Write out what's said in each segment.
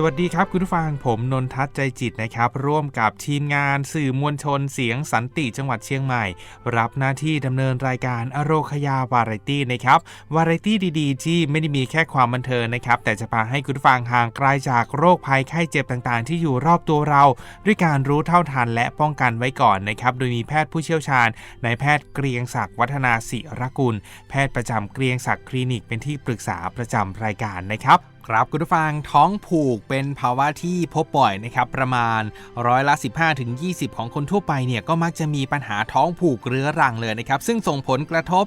สวัสดีครับคุณผู้ฟังผมนนทัศน์ใจจิตนะครับ ร่วมกับทีมงานสื่อมวลชนเสียงสันติจังหวัดเชียงใหม่ รับหน้าที่ดำเนินรายการอโรคยาวาไรตี้นะครับวาไรตี้ดี ๆ ที่ไม่ได้มีแค่ความบันเทิงนะครับ แต่จะพาให้คุณผู้ฟังห่างไกลจากโรคภัยไข้เจ็บต่างๆ ที่อยู่รอบตัวเรา ด้วยการรู้เท่าทันและป้องกันไว้ก่อนนะครับโดยมีแพทย์ผู้เชี่ยวชาญนายแพทย์เกรียงศักดิ์วัฒนาศิรกุล แพทย์ประจำเกรียงศักดิ์คลินิกเป็นที่ปรึกษาประจำรายการนะครับ ครับคุณผู้ฟังท้องผูกเป็นภาวะที่พบบ่อยนะครับประมาณร้อยละ 15-20 ของคนทั่วไปเนี่ยก็มักจะมีปัญหาท้องผูกเรื้อรังเลยนะครับซึ่งส่งผลกระทบ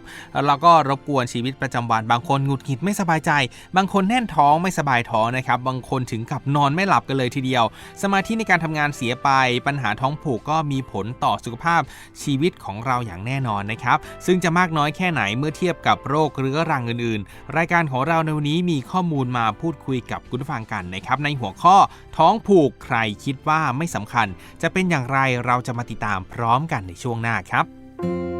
แล้วก็รบกวนชีวิตประจำวันบางคนหงุดหงิดไม่สบายใจ บางคนแน่นท้องไม่สบายท้องนะครับบางคนถึงกับนอนไม่หลับกันเลยทีเดียว สมาธิในการทำงานเสียไป ปัญหาท้องผูกก็มีผลต่อสุขภาพชีวิตของเราอย่างแน่นอนนะครับซึ่งจะมากน้อยแค่ไหนเมื่อเทียบกับโรคเรื้อรังอื่น ๆ รายการของเราในวันนี้มีข้อมูลมาพูดคุยกับคุณผู้ฟังกันนะครับในหัวข้อท้องผูกใครคิดว่าไม่สำคัญ จะเป็นอย่างไรเราจะมาติดตามพร้อมกันในช่วงหน้าครับ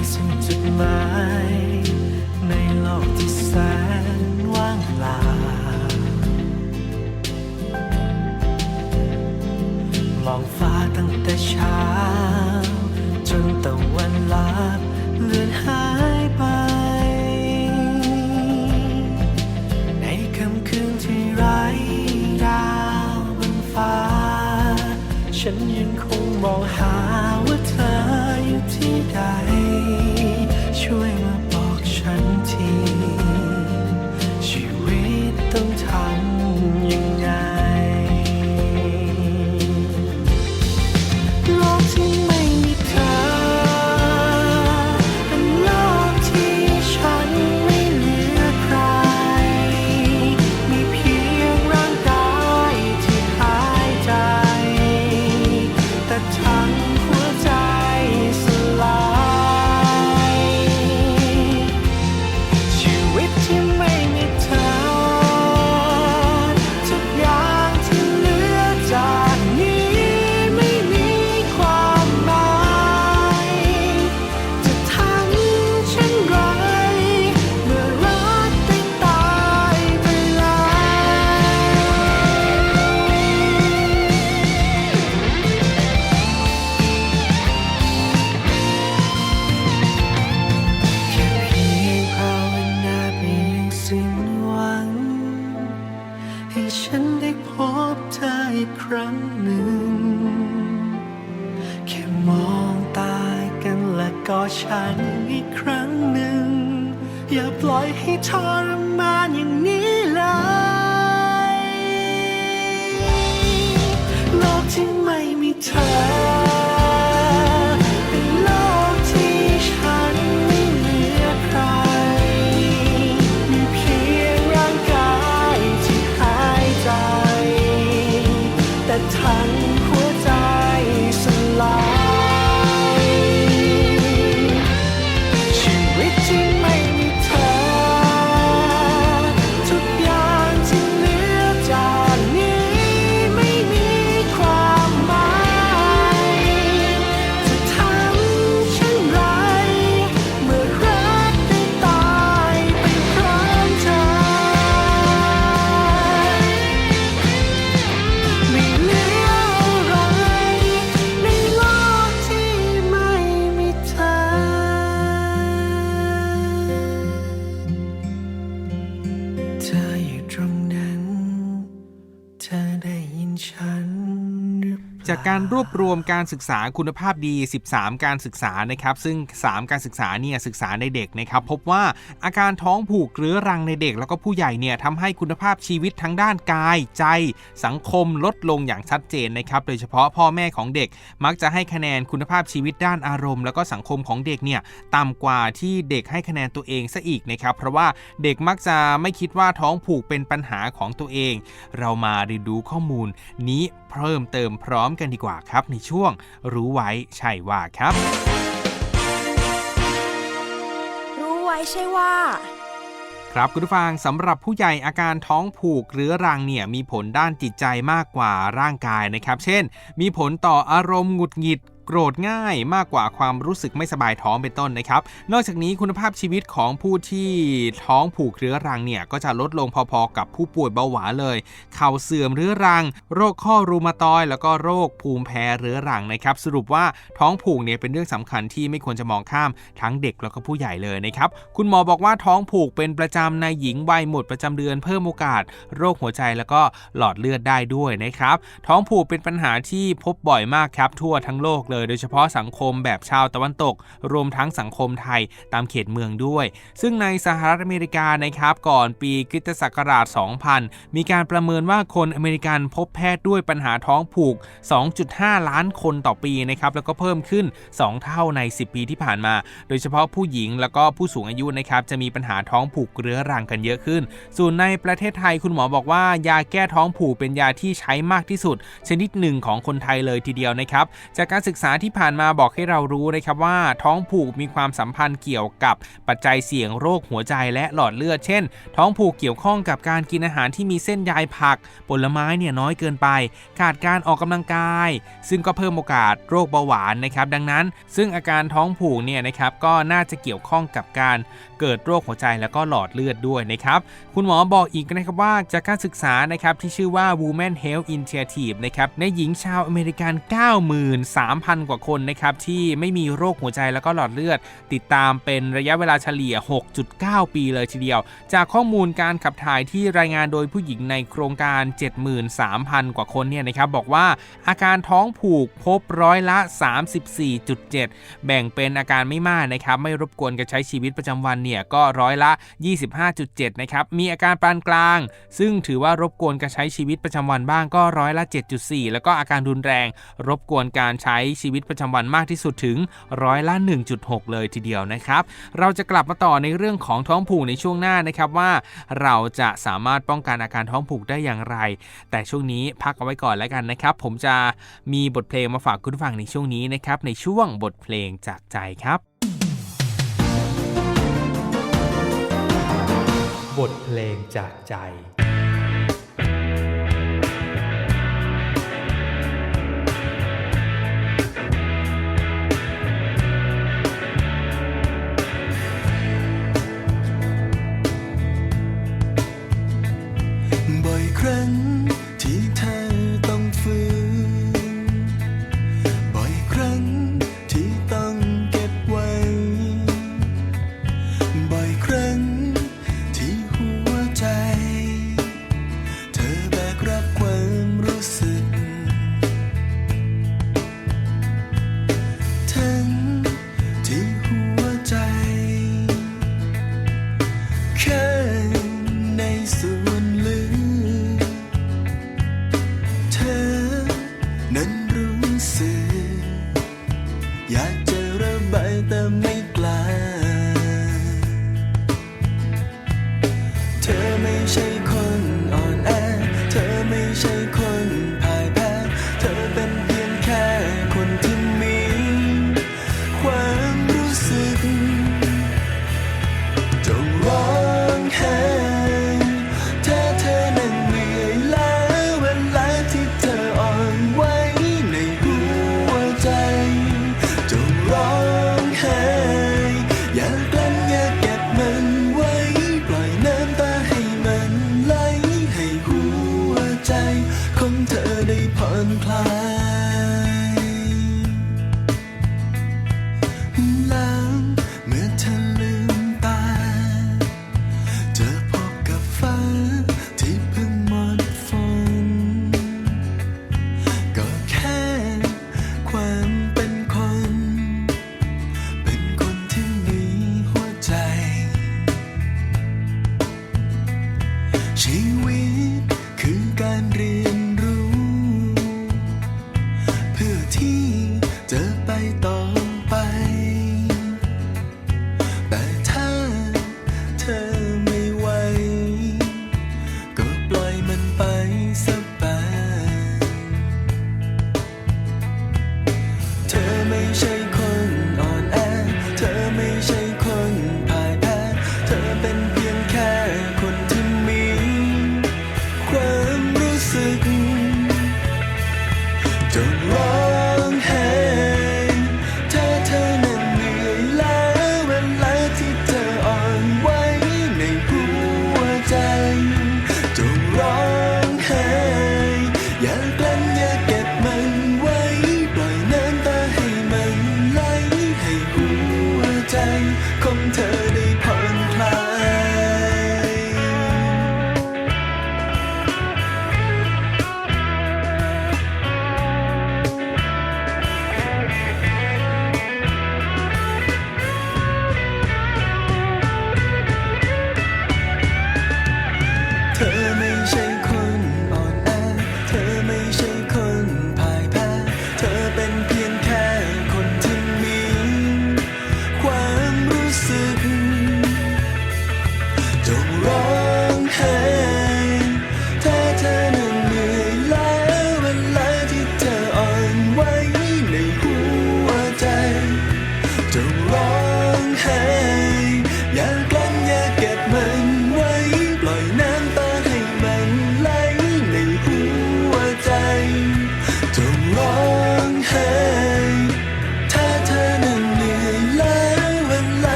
ไรซึ่งจุดหมาย ในโลกที่แสนว่างเปล่า มองฟ้าตั้งแต่เช้า จนตะวันลับเลือนหายไป ในค่ำคืนที่ไร้ดาวบนฟ้า ฉันยังค รั้งหนึ่ง แค่มองตากันและก็ฉันอีกครั้งหนึ่ง อย่าปล่อยให้ทรมานอย่างนี้ กการรวบรวมการศึกษาคุณภาพดี 13 การศึกษานะครับ ซึ่ง 3 การศึกษาเนี่ยศึกษาในเด็กนะครับพบว่าอาการท้องผูกเรื้อรังในเด็ก แล้วก็ผู้ใหญ่เนี่ยทำให้คุณภาพชีวิตทั้งด้านกาย ใจ สังคมลดลงอย่างชัดเจนนะครับโดยเฉพาะพ่อแม่ของเด็กมักจะให้คะแนนคุณภาพชีวิตด้านอารมณ์ แล้วก็สังคมของเด็กเนี่ยต่ำกว่าที่เด็กให้คะแนนตัวเองซะอีกนะครับเพราะว่าเด็กมักจะไม่คิดว่าท้องผูกเป็นปัญหาของตัวเอง เรามาเรียนรู้ข้อมูลนี้เพิ่มเติมพร้อมกันดีกว่าครับ ในช่วงรู้ไว้ใช่ว่าครับ รู้ไว้ใช่ว่าครับคุณผู้ฟังสำหรับผู้ใหญ่อาการท้องผูกเรื้อรังเนี่ยมีผลด้านจิตใจมากกว่าร่างกายนะครับ เช่น มีผลต่ออารมณ์หงุดหงิด โกรธง่ายมากกว่าความรู้สึกไม่สบายท้องเป็นต้นนะครับ นอกจากนี้คุณภาพชีวิตของผู้ที่ท้องผูกเรื้อรังเนี่ยก็จะลดลงพอๆกับผู้ป่วยเบาหวานเลย เข่าเสื่อมเรื้อรัง โรคข้อรูมาตอยแล้วก็โรคภูมิแพ้เรื้อรังนะครับ สรุปว่าท้องผูกเนี่ยเป็นเรื่องสำคัญที่ไม่ควรจะมองข้ามทั้งเด็กแล้วก็ผู้ใหญ่เลยนะครับ คุณหมอบอกว่าท้องผูกเป็นประจำในหญิงวัยหมดประจำเดือนเพิ่มโอกาส โรคหัวใจแล้วก็หลอดเลือดได้ด้วยนะครับ ท้องผูกเป็นปัญหาที่พบบ่อยมากครับทั่วทั้งโลกเลยโดยเฉพาะสังคมแบบชาวตะวันตก รวมทั้งสังคมไทยตามเขตเมืองด้วย ซึ่งในสหรัฐอเมริกานะครับก่อนปีคริสตศักราช 2000 มีการประเมินว่าคนอเมริกันพบแพทย์ด้วยปัญหาท้องผูก 2.5 ล้านคนต่อปีนะครับแล้วก็เพิ่มขึ้น 2 เท่าใน 10 ปีที่ผ่านมา โดยเฉพาะผู้หญิงแล้วก็ผู้สูงอายุนะครับจะมีปัญหาท้องผูกเรื้อรังกันเยอะขึ้น ส่วนในประเทศไทยคุณหมอบอกว่ายาแก้ท้องผูกเป็นยาที่ใช้มากที่สุด ชนิดหนึ่งของคนไทยเลยทีเดียวนะครับจากการศึกษาที่ผ่านมาบอกให้เรารู้นะครับว่าท้องผูกมีความสัมพันธ์เกี่ยวกับปัจจัยเสี่ยงโรคหัวใจและหลอดเลือด เช่น ท้องผูกเกี่ยวข้องกับการกินอาหารที่มีเส้นใยผัก ผลไม้เนี่ยน้อยเกินไป ขาดการออกกำลังกาย ซึ่งก็เพิ่มโอกาสโรคเบาหวานนะครับ ดังนั้น ซึ่งอาการท้องผูกเนี่ยนะครับก็น่าจะเกี่ยวข้องกับการเกิดโรคหัวใจแล้วก็หลอดเลือดด้วยนะครับคุณหมอบอกอีกนะครับว่าจากการศึกษานะครับที่ชื่อว่า Women Health Initiative นะครับในหญิงชาวอเมริกัน 93,000กว่าคนนะครับที่ไม่มีโรคหัวใจแล้วก็หลอดเลือด ติดตามเป็นระยะเวลาเฉลี่ย 6.9 ปีเลยทีเดียว จากข้อมูลการขับถ่ายที่รายงานโดยผู้หญิงในโครงการ 73,000 กว่าคนเนี่ยนะครับบอกว่าอาการท้องผูกพบร้อยละ 34.7 แบ่งเป็นอาการไม่มากนะครับไม่รบกวนการใช้ชีวิตประจำวันเนี่ยก็ร้อยละ 25.7 นะครับมีอาการปานกลาง ซึ่งถือว่ารบกวนการใช้ชีวิตประจำวันบ้างก็ร้อยละ 7.4 แล้วก็อาการรุนแรง รบกวนการใช้ชีวิตประจำวันมากที่สุดถึงร้อยละ 1.6 เลยทีเดียวนะครับ เราจะกลับมาต่อในเรื่องของท้องผูกในช่วงหน้านะครับว่า เราจะสามารถป้องกันอาการท้องผูกได้อย่างไร แต่ช่วงนี้พักเอาไว้ก่อนแล้วกันนะครับ ผมจะมีบทเพลงมาฝากคุณฟังในช่วงนี้นะครับในช่วงบทเพลงจากใจครับ บทเพลงจากใจ บ่ ผ่อนคลาย เ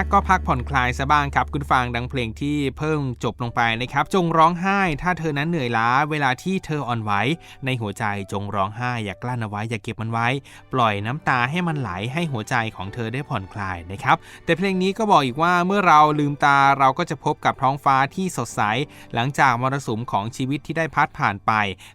นักก็พักผ่อนคลายซะบ้างครับ คุณฟังดังเพลงที่เพิ่งจบลงไปนะครับ จงร้องไห้ถ้าเธอนั้นเหนื่อยล้า เวลาที่เธออ่อนไหวในหัวใจจงร้องไห้อย่ากลั้นเอาไว้อย่าเก็บมันไว้ ปล่อยน้ำตาให้มันไหลให้หัวใจของเธอได้ผ่อนคลายนะครับ แต่เพลงนี้ก็บอกอีกว่าเมื่อเราลืมตาเราก็จะพบกับท้องฟ้าที่สดใส หลังจากมรสุมของชีวิตที่ได้พัดผ่านไป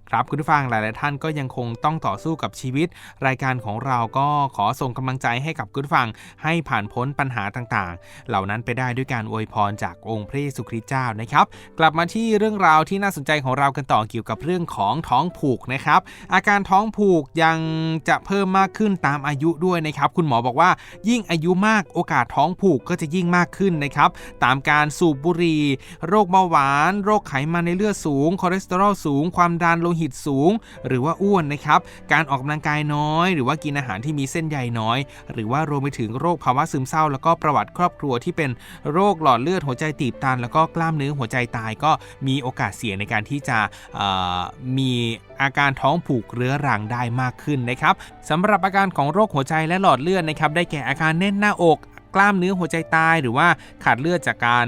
ครับคุณผู้ฟังหลายๆท่านก็ยังคงต้องต่อสู้กับชีวิต รายการของเราก็ขอส่งกำลังใจให้กับคุณผู้ฟังให้ผ่านพ้นปัญหาต่างๆ เหล่านั้นไปได้ด้วยการอวยพรจากองค์พระเยซูคริสต์เจ้านะครับ กลับมาที่เรื่องราวที่น่าสนใจของเรากันต่อเกี่ยวกับเรื่องของท้องผูกนะครับ อาการท้องผูกยังจะเพิ่มมากขึ้นตามอายุด้วยนะครับ คุณหมอบอกว่ายิ่งอายุมากโอกาสท้องผูกก็จะยิ่งมากขึ้นนะครับ ตามการสูบบุหรี่โรคเบาหวาน โรคไขมันในเลือดสูงคอเลสเตอรอลสูง ความดันโลหิตสูง หรือว่าอ้วนนะครับ การออกกำลังกายน้อย หรือว่ากินอาหารที่มีเส้นใยน้อย หรือว่ารวมไปถึงโรคภาวะซึมเศร้าแล้วก็ประวัติครอบครัวที่เป็นโรคหลอดเลือดหัวใจตีบตัน แล้วก็กล้ามเนื้อหัวใจตายก็มีโอกาสเสี่ยงในการที่จะมีอาการท้องผูกเรื้อรังได้มากขึ้นนะครับสำหรับอาการของโรคหัวใจและหลอดเลือดนะครับได้แก่อาการแน่นหน้าอก กล้ามเนื้อหัวใจตาย หรือว่าขาดเลือดจากการ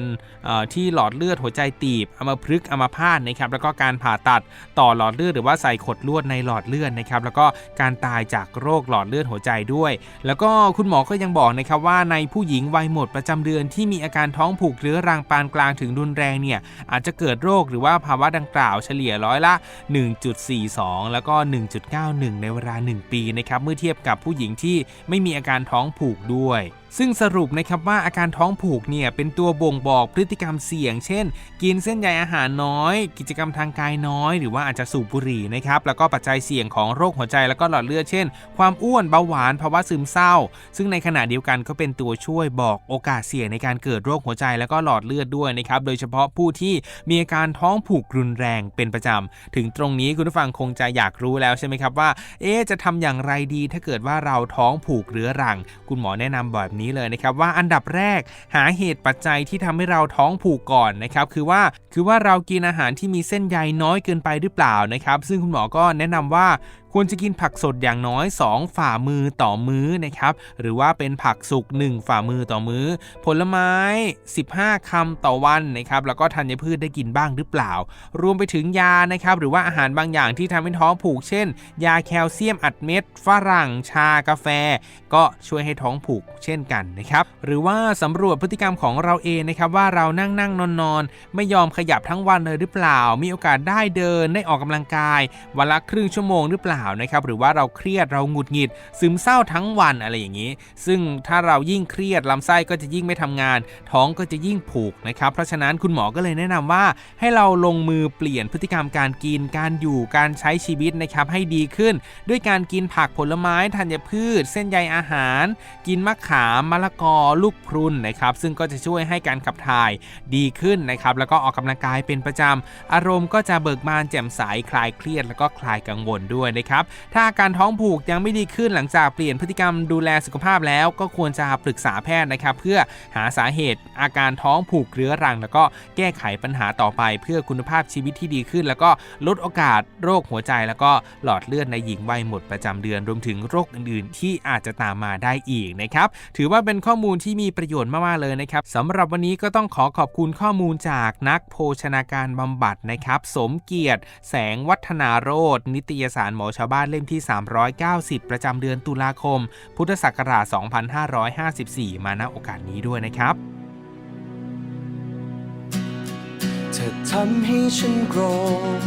ที่หลอดเลือดหัวใจตีบอัมพฤกษ์อัมพาตนะครับแล้วก็การผ่าตัดต่อหลอดเลือดหรือว่าใส่ขดลวดในหลอดเลือดนะครับแล้วก็การตายจากโรคหลอดเลือดหัวใจด้วย แล้วก็คุณหมอก็ยังบอกนะครับว่าในผู้หญิงวัยหมดประจำเดือนที่มีอาการท้องผูกเรื้อรังปานกลางถึงรุนแรงเนี่ยอาจจะเกิดโรคหรือว่าภาวะดังกล่าวเฉลี่ยร้อยละ 1.42 แล้วก็ 1.91 ในเวลา 1 ปีนะครับเมื่อเทียบกับผู้หญิงที่ไม่มีอาการท้องผูกด้วยซึ่งสรุปนะครับว่าอาการท้องผูกเนี่ยเป็นตัวบ่งบอกพฤติกรรมเสี่ยง เช่น กินเส้นใยอาหารน้อย กิจกรรมทางกายน้อย หรือว่าอาจจะสูบบุหรี่นะครับแล้วก็ปัจจัยเสี่ยงของโรคหัวใจแล้วก็หลอดเลือดเช่น ความอ้วนเบาหวานภาวะซึมเศร้า ซึ่งในขณะเดียวกันก็เป็นตัวช่วยบอกโอกาสเสี่ยงในการเกิดโรคหัวใจแล้วก็หลอดเลือดด้วยนะครับโดยเฉพาะผู้ที่มีอาการท้องผูกรุนแรงเป็นประจำถึงตรงนี้คุณผู้ฟังคงจะอยากรู้แล้วใช่ไหมครับว่า เอ๊จะทำอย่างไรดีถ้าเกิดว่าเราท้องผูกเรื้อรัง คุณหมอแนะนำแบบนี้เลยนะครับว่าอันดับแรกหาเหตุปัจจัยที่ทำให้เราท้องผูกก่อนนะครับคือว่าคือว่าเรากินอาหารที่มีเส้นใยน้อยเกินไปหรือเปล่านะครับ ซึ่งคุณหมอก็แนะนำว่า ควรจะกินผักสดอย่างน้อย 2 ฝ่ามือต่อมื้อนะครับ หรือว่าเป็นผักสุก 1 ฝ่ามือต่อมื้อ ผลไม้ 15คำต่อวันนะครับ แล้วก็ธัญพืชได้กินบ้างหรือเปล่า รวมไปถึงยานะครับ หรือว่าอาหารบางอย่างที่ทำให้ท้องผูก เช่น ยาแคลเซียมอัดเม็ด ฝรั่ง ชากาแฟ ก็ช่วยให้ท้องผูกเช่นกันนะครับ หรือว่าสำรวจพฤติกรรมของเราเองนะครับว่าเรานั่งนั่งนอนนอนไม่ยอมขยับทั้งวันเลยหรือเปล่า มีโอกาสได้เดินได้ออกกำลังกาย วันละครึ่งชั่วโมงหรือเปล่านะครับหรือว่าเราเครียดเราหงุดหงิด ซึมเศร้าทั้งวันอะไรอย่างนี้ ซึ่งถ้าเรายิ่งเครียดลำไส้ก็จะยิ่งไม่ทำงาน ท้องก็จะยิ่งผูกนะครับเพราะฉะนั้นคุณหมอก็เลยแนะนำว่า ให้เราลงมือเปลี่ยนพฤติกรรมการกินการอยู่การใช้ชีวิตนะครับให้ดีขึ้น ด้วยการกินผักผลไม้ธัญพืช เส้นใยอาหาร กินมะขามมะละกอลูกพรุนนะครับซึ่งก็จะช่วยให้การขับถ่ายดีขึ้นนะครับแล้วก็ออกกำลังกายเป็นประจำอารมณ์ก็จะเบิกบานแจ่มใสคลายเครียดแล้วก็คลายกังวลด้วยนะครับถ้าอาการท้องผูกยังไม่ดีขึ้นหลังจากเปลี่ยนพฤติกรรมดูแลสุขภาพแล้วก็ควรจะปรึกษาแพทย์นะครับ เพื่อหาสาเหตุอาการท้องผูกเรื้อรัง แล้วก็แก้ไขปัญหาต่อไป เพื่อคุณภาพชีวิตที่ดีขึ้น แล้วก็ลดโอกาสโรคหัวใจ แล้วก็หลอดเลือดในหญิงวัยหมดประจำเดือนรวมถึงโรคอื่น ๆ ที่อาจจะตามมาได้อีกนะครับถือว่าเป็นข้อมูลที่มีประโยชน์มาก ๆ เลยนะครับสำหรับวันนี้ก็ต้องขอขอบคุณข้อมูลจากนักโภชนาการบำบัดนะครับ สมเกียรติ แสงวัฒนาโรธนิตยสารหมอชาวาวบ้านเล่มที่ 390 ประจำเดือนตุลาคม พุทธศักราช 2554 มาณโอกาสนี้ด้วยนะครับเธอทำให้ฉันโกรธ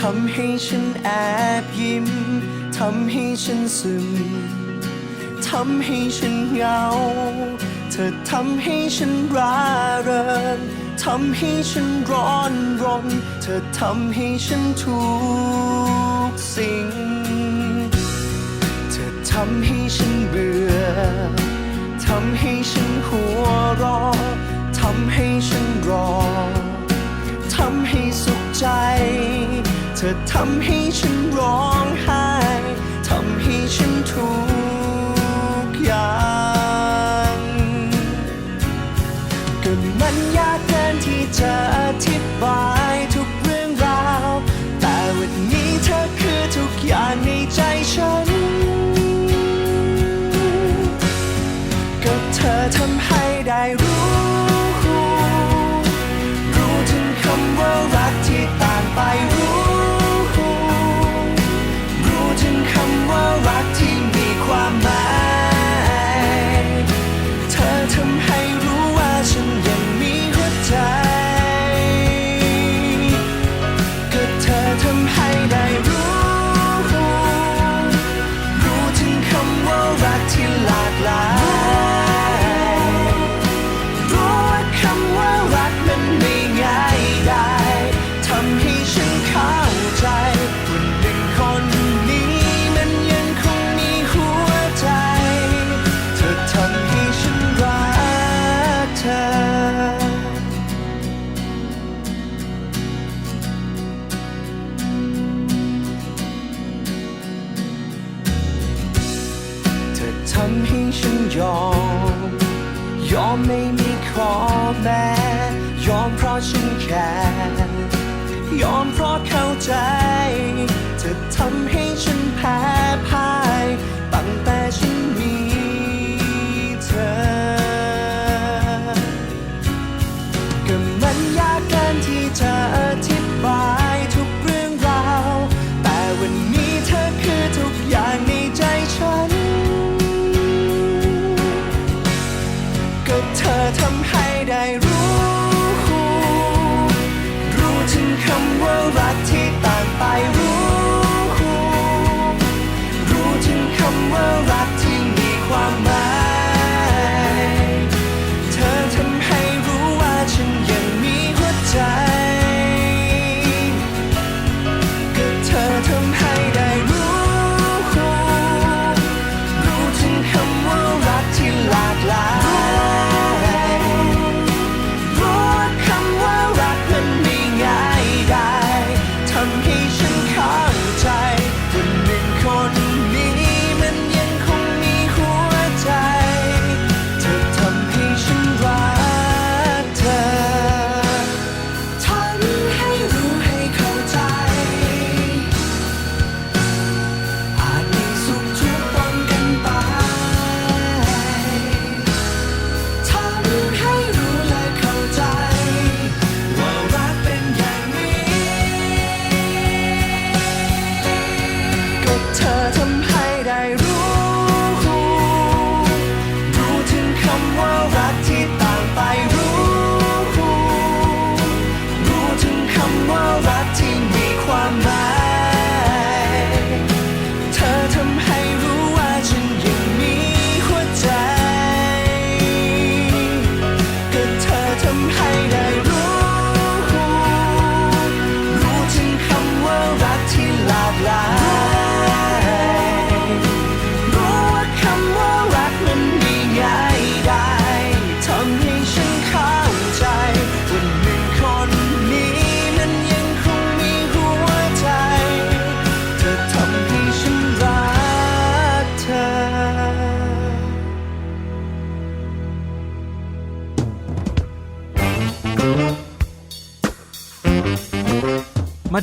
ทำให้ฉันแอบยิ้ม ทำให้ฉันซึม ทำให้ฉันเหงา เธอทำให้ฉันร่าเริงทำให้ฉันร้อนรน เธอทำให้ฉันทุก สิ่ง เธอทำให้ฉันเบื่อ ทำให้ฉันหัวเรอทำให้ฉันรอ ทำให้สุขใจ เธอทำให้ฉันร้องไห้ ทำให้ฉันทุกอย่าง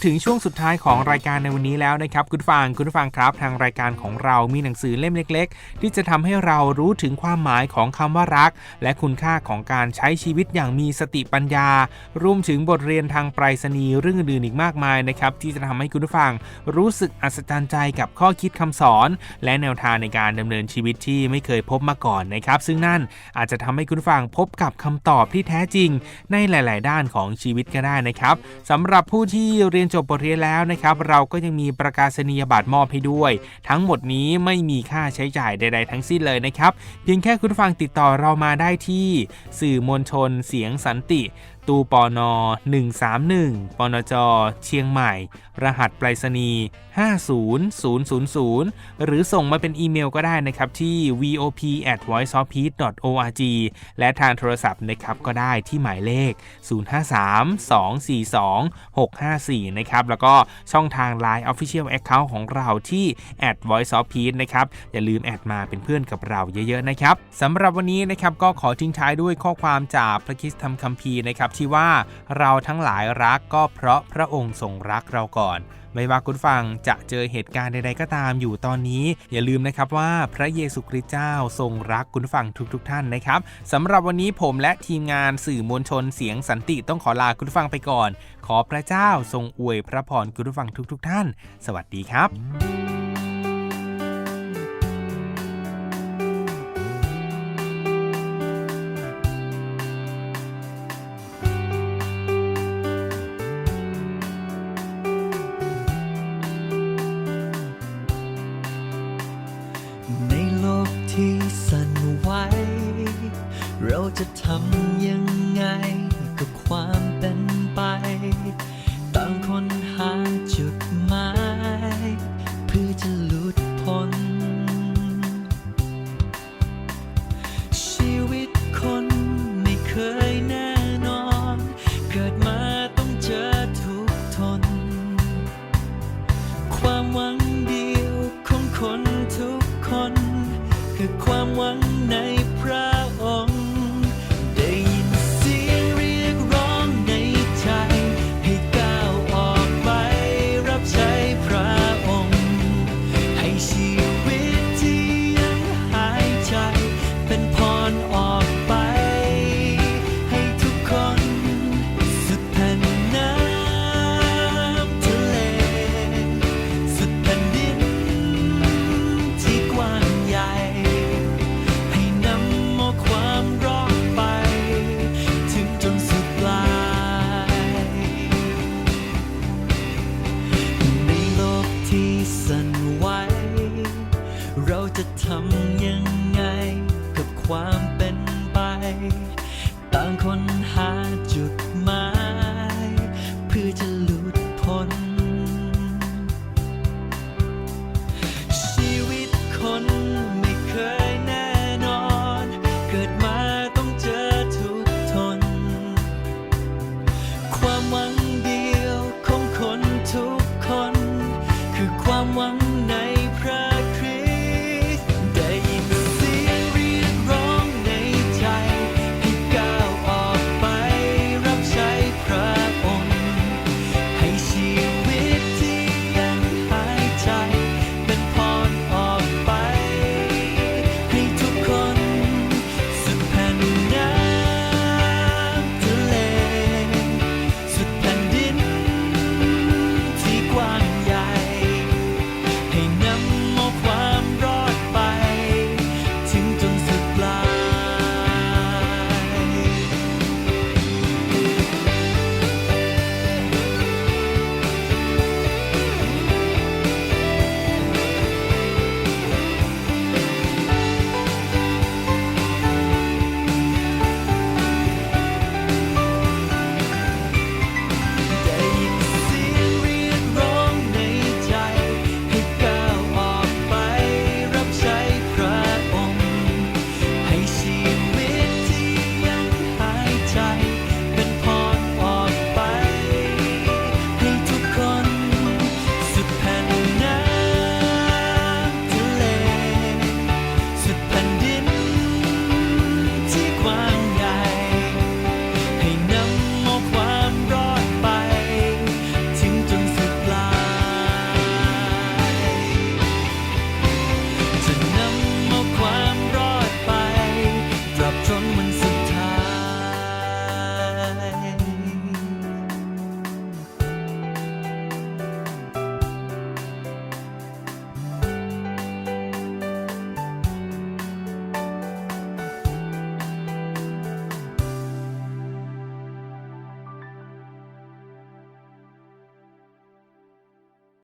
ถึงช่วงสุดท้ายของรายการในวันนี้แล้วนะครับคุณฟังคุณผู้ฟังครับทางรายการของเรามีหนังสือเล่มเล็ก ๆ ที่จะทำให้เรารู้ถึงความหมายของคำว่ารัก และคุณค่าของการใช้ชีวิตอย่างมีสติปัญญา รวมถึงบทเรียนทางไปรษณีย์เรื่องอื่นอีกมากมายนะครับที่จะทำให้คุณผู้ฟังรู้สึกอัศจรรย์ใจกับข้อคิดคำสอน และแนวทางในการดำเนินชีวิตที่ไม่เคยพบมาก่อนนะครับซึ่งนั่นอาจจะทำให้คุณผู้ฟังพบกับคำตอบที่แท้จริง ในหลาย ๆ ด้านของชีวิตก็ได้นะครับสำหรับผู้ที่เรียนจบบทเรียนแล้วนะครับ เราก็ยังมีประกาศนียบัตรมอบให้ด้วย ทั้งหมดนี้ไม่มีค่าใช้จ่ายใด ๆ ทั้งสิ้นเลยนะครับ เพียงแค่คุณฟังติดต่อเรามาได้ที่ สื่อมวลชนเสียงสันติตูปอนอ131ปนจเชียงใหม่ รหัสไปรษณีย์50000 หรือส่งมาเป็นอีเมลก็ได้นะครับที่ vop at voiceofpeace org และทางโทรศัพท์นะครับก็ได้ที่หมายเลข 053-242-654 นะครับ แล้วก็ช่องทาง Line Official Account ของเราที่ at voiceofpeace นะครับ อย่าลืมแอดมาเป็นเพื่อนกับเราเยอะๆนะครับสำหรับวันนี้นะครับก็ขอทิ้งท้ายด้วยข้อความจากพระคิสตธรรมคัมภีร์นะครับที่ว่าเราทั้งหลายรักก็เพราะพระองค์ทรงรักเราก่อน ไม่ว่าคุณฟังจะเจอเหตุการณ์ใดๆก็ตามอยู่ตอนนี้ อย่าลืมนะครับว่าพระเยซูคริสต์เจ้าทรงรักคุณฟังทุกๆทท่านนะครับสำหรับวันนี้ผมและทีมงานสื่อมวลชนเสียงสันติต้องขอลาคุณฟังไปก่อน ขอพระเจ้าทรงอวยพระพรคุณฟังทุกๆทท่าน สวัสดีครับ คื